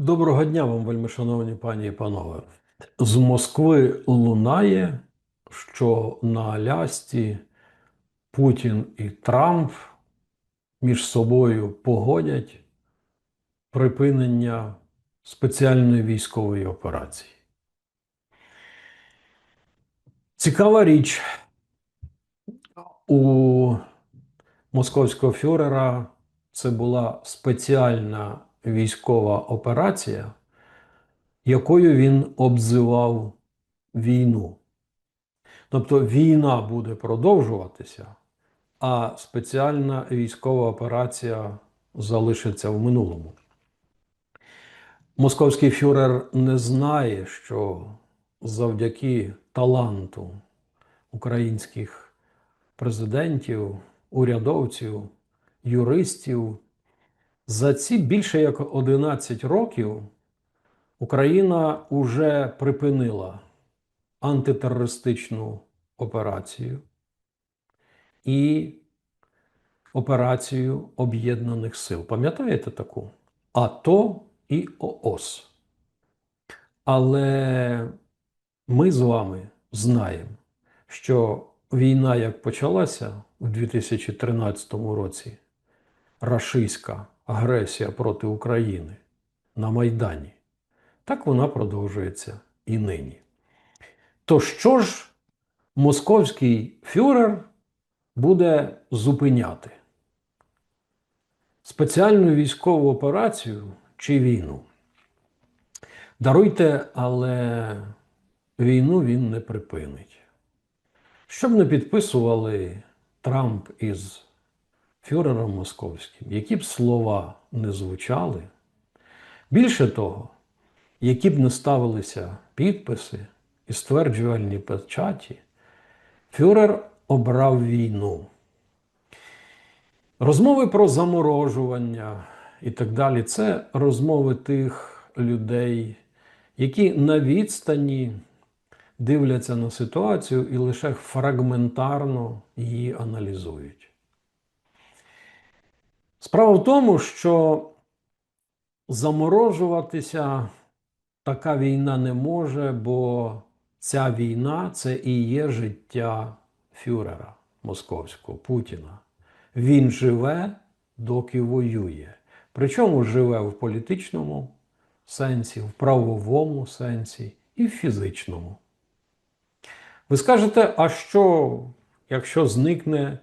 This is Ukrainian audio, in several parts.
Доброго дня вам, вельми шановні пані і панове. З Москви лунає, що на Алясці Путін і Трамп між собою погодять припинення спеціальної військової операції. Цікава річ. У московського фюрера це була спеціальна військова операція, якою він обзивав війну. Тобто війна буде продовжуватися, а спеціальна військова операція залишиться в минулому. Московський фюрер не знає, що завдяки таланту українських президентів, урядовців, юристів, за ці більше як 11 років Україна вже припинила антитерористичну операцію і операцію Об'єднаних Сил. Пам'ятаєте таку? АТО і ООС. Але ми з вами знаємо, що війна, як почалася у 2013 році, рашистська агресія проти України на Майдані, так вона продовжується і нині. То що ж московський фюрер буде зупиняти? Спеціальну військову операцію чи війну? Даруйте, але війну він не припинить. Щоб не підписували Трамп із фюрером московським, які б слова не звучали, більше того, які б не ставилися підписи і стверджувальні печаті, фюрер обрав війну. Розмови про заморожування і так далі це розмови тих людей, які на відстані дивляться на ситуацію і лише фрагментарно її аналізують. Справа в тому, що заморожуватися така війна не може, бо ця війна це і є життя фюрера московського Путіна. Він живе, доки воює. Причому живе в політичному сенсі, в правовому сенсі і в фізичному. Ви скажете, а що, якщо зникне,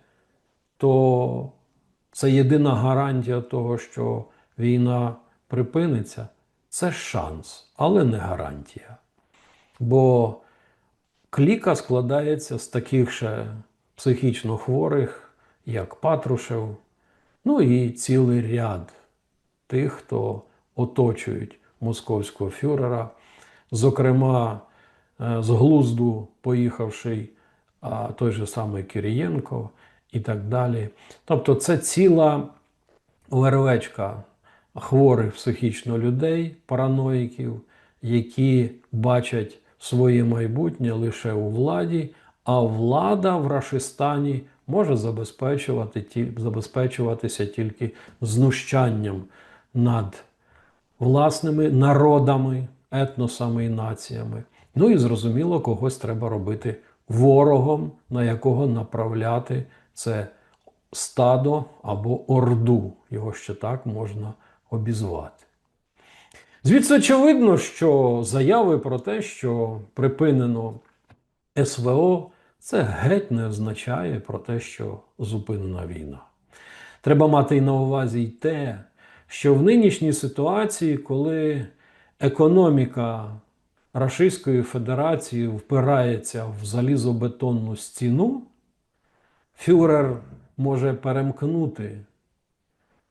то це єдина гарантія того, що війна припиниться. Це шанс, але не гарантія. Бо кліка складається з таких ще психічно хворих, як Патрушев, ну і цілий ряд тих, хто оточують московського фюрера, зокрема, е, з глузду поїхавший той же самий Кирієнко і так далі. Тобто, це ціла вервечка хворих психічно людей, параноїків, які бачать своє майбутнє лише у владі, а влада в Рашистані може забезпечувати, забезпечуватися тільки знущанням над власними народами, етносами і націями. Ну і зрозуміло, когось треба робити ворогом, на якого направляти це стадо або орду. Його ще так можна обізвати. Звідси очевидно, що заяви про те, що припинено СВО, це геть не означає про те, що зупинена війна. Треба мати і на увазі й те, що в нинішній ситуації, коли економіка Рашистської Федерації впирається в залізобетонну стіну, фюрер може перемкнути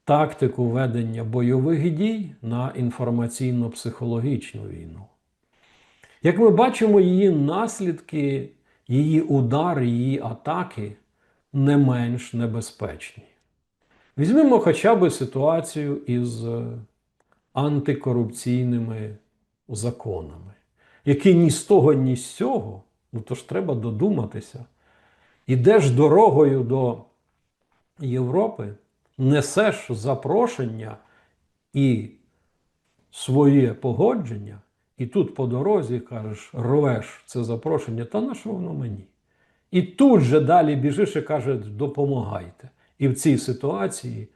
тактику ведення бойових дій на інформаційно-психологічну війну. Як ми бачимо, її наслідки, її удари, її атаки не менш небезпечні. Візьмемо хоча б ситуацію із антикорупційними законами, які ні з того, ні з цього, ну то ж треба додуматися. Ідеш дорогою до Європи, несеш запрошення і своє погодження, і тут по дорозі кажеш, рвеш це запрошення, та на що воно мені? І тут же далі біжиш і каже, допомагайте. І в цій ситуації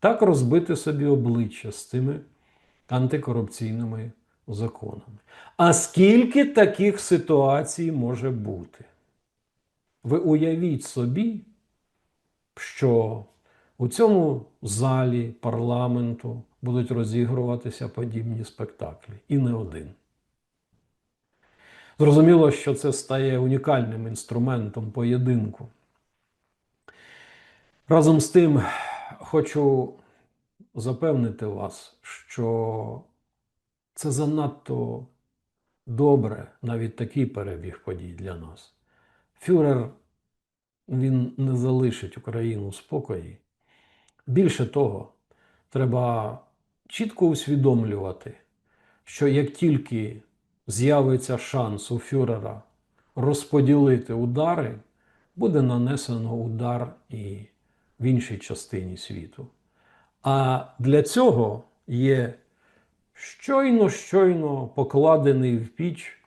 так розбити собі обличчя з цими антикорупційними законами. А скільки таких ситуацій може бути? Ви уявіть собі, що у цьому залі парламенту будуть розігруватися подібні спектаклі, і не один. Зрозуміло, що це стає унікальним інструментом поєдинку. Разом з тим, хочу запевнити вас, що це занадто добре, навіть такий перебіг подій для нас. Фюрер він не залишить Україну в спокої. Більше того, треба чітко усвідомлювати, що як тільки з'явиться шанс у фюрера розподілити удари, буде нанесено удар і в іншій частині світу. А для цього є щойно щойно покладений в піч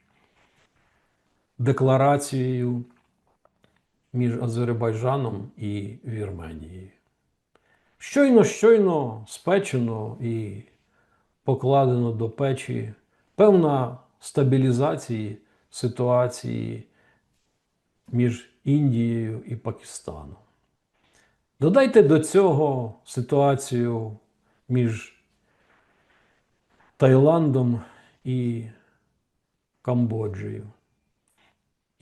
декларацією між Азербайджаном і Вірменією. Щойно щойно спечено і покладено до печі певна стабілізації ситуації між Індією і Пакистаном. Додайте до цього ситуацію між Таїландом і Камбоджею.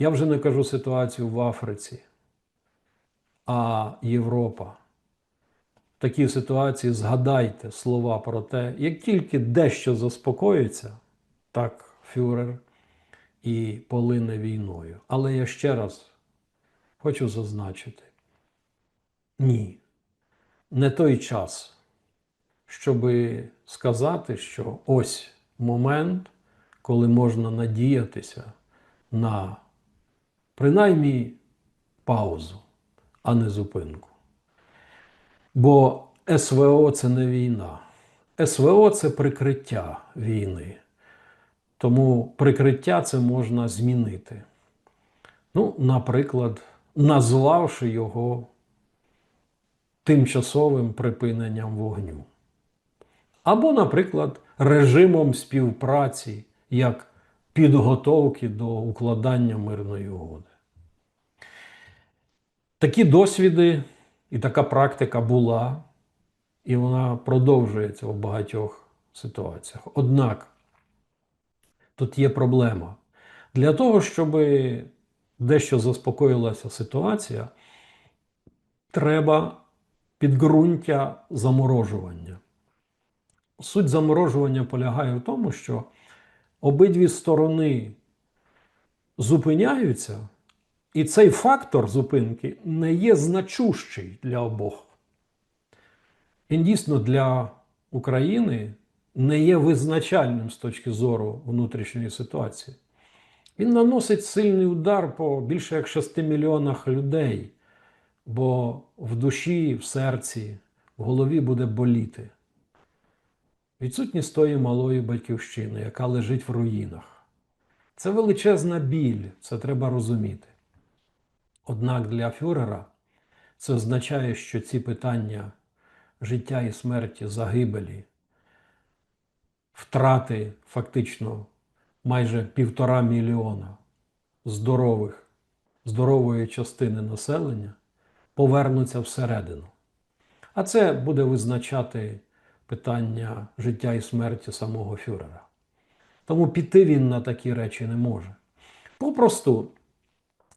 Я вже не кажу ситуацію в Африці, а Європа. В такій ситуації згадайте слова про те, як тільки дещо заспокоїться, так фюрер і полине війною. Але я ще раз хочу зазначити: ні, не той час, щоб сказати, що ось момент, коли можна надіятися на принаймні паузу, а не зупинку. Бо СВО це не війна. СВО це прикриття війни. Тому прикриття це можна змінити. Ну, наприклад, назвавши його тимчасовим припиненням вогню. Або, наприклад, режимом співпраці як підготовки до укладання мирної угоди. Такі досвіди і така практика була, і вона продовжується у багатьох ситуаціях. Однак тут є проблема. Для того, щоб дещо заспокоїлася ситуація, треба підґрунтя заморожування. Суть заморожування полягає в тому, що обидві сторони зупиняються, і цей фактор зупинки не є значущий для обох. Він дійсно для України не є визначальним з точки зору внутрішньої ситуації. Він наносить сильний удар по більше як 6 мільйонах людей, бо в душі, в серці, в голові буде боліти. Відсутність тої малої батьківщини, яка лежить в руїнах. Це величезна біль, це треба розуміти. Однак для фюрера це означає, що ці питання життя і смерті, загибелі, втрати фактично майже півтора мільйона здорових, здорової частини населення повернуться всередину. А це буде визначати питання життя і смерті самого фюрера. Тому піти він на такі речі не може. Попросту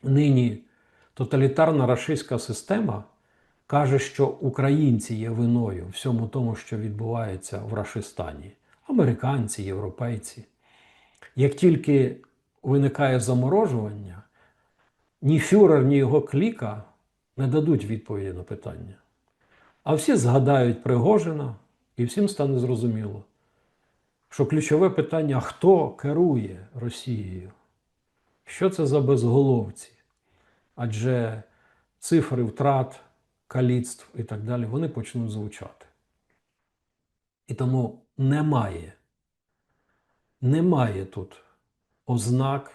нині тоталітарна рашистська система каже, що українці є виною всьому тому, що відбувається в Рашистані. Американці, європейці. Як тільки виникає заморожування, ні фюрер, ні його кліка не дадуть відповіді на питання. А всі згадають Пригожина, і всім стане зрозуміло, що ключове питання хто керує Росією? Що це за безголовці? Адже цифри втрат, каліцтв і так далі вони почнуть звучати. І тому немає немає тут ознак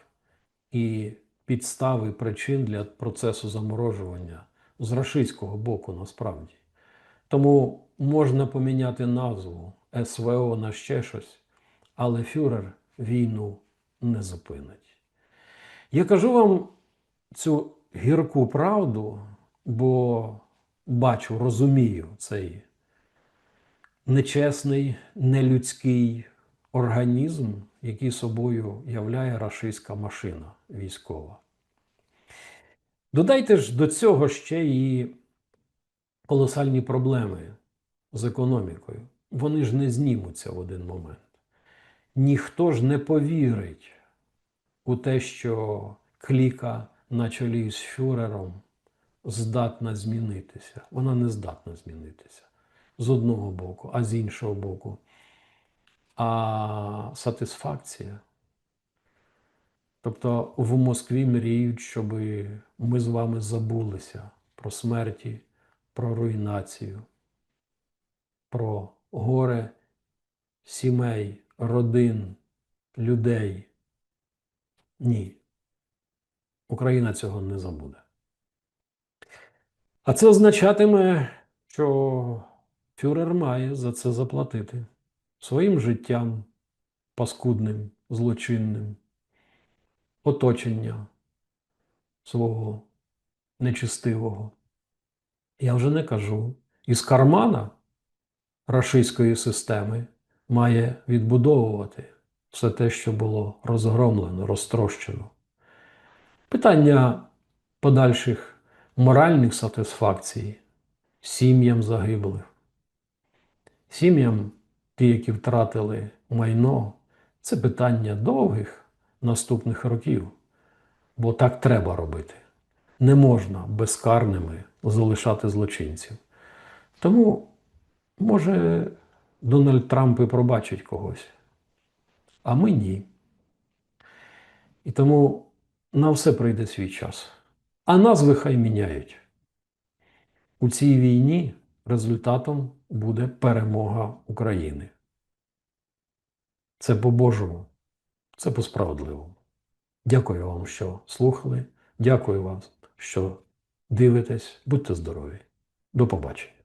і підстави причин для процесу заморожування з рашистського боку насправді. Тому можна поміняти назву СВО на ще щось, але фюрер війну не зупинить. Я кажу вам цю гірку правду, бо бачу, розумію цей нечесний, нелюдський організм, який собою являє рашистська машина військова. Додайте ж до цього ще і колосальні проблеми з економікою. Вони ж не знімуться в один момент. Ніхто ж не повірить у те, що кліка на чолі з фюрером здатна змінитися. Вона не здатна змінитися з одного боку, а з іншого боку. А сатисфакція. Тобто в Москві мріють, щоб ми з вами забулися про смерті, про руйнацію, про горе сімей, родин, людей. Ні. Україна цього не забуде. А це означатиме, що фюрер має за це заплатити своїм життям паскудним, злочинним, оточення свого нечистивого. Я вже не кажу, із кармана рашистської системи має відбудовувати все те, що було розгромлено, розтрощено. Питання подальших моральних сатисфакцій сім'ям загиблих, сім'ям, ті, які втратили майно, це питання довгих наступних років, бо так треба робити. Не можна безкарними залишати злочинців. Тому, може, Дональд Трамп і пробачить когось, а ми ні. І тому на все прийде свій час. А назви хай міняють. У цій війні результатом буде перемога України. Це по-божому, це по-справедливому. Дякую вам, що слухали. Дякую вам, що дивитесь. Будьте здорові. До побачення.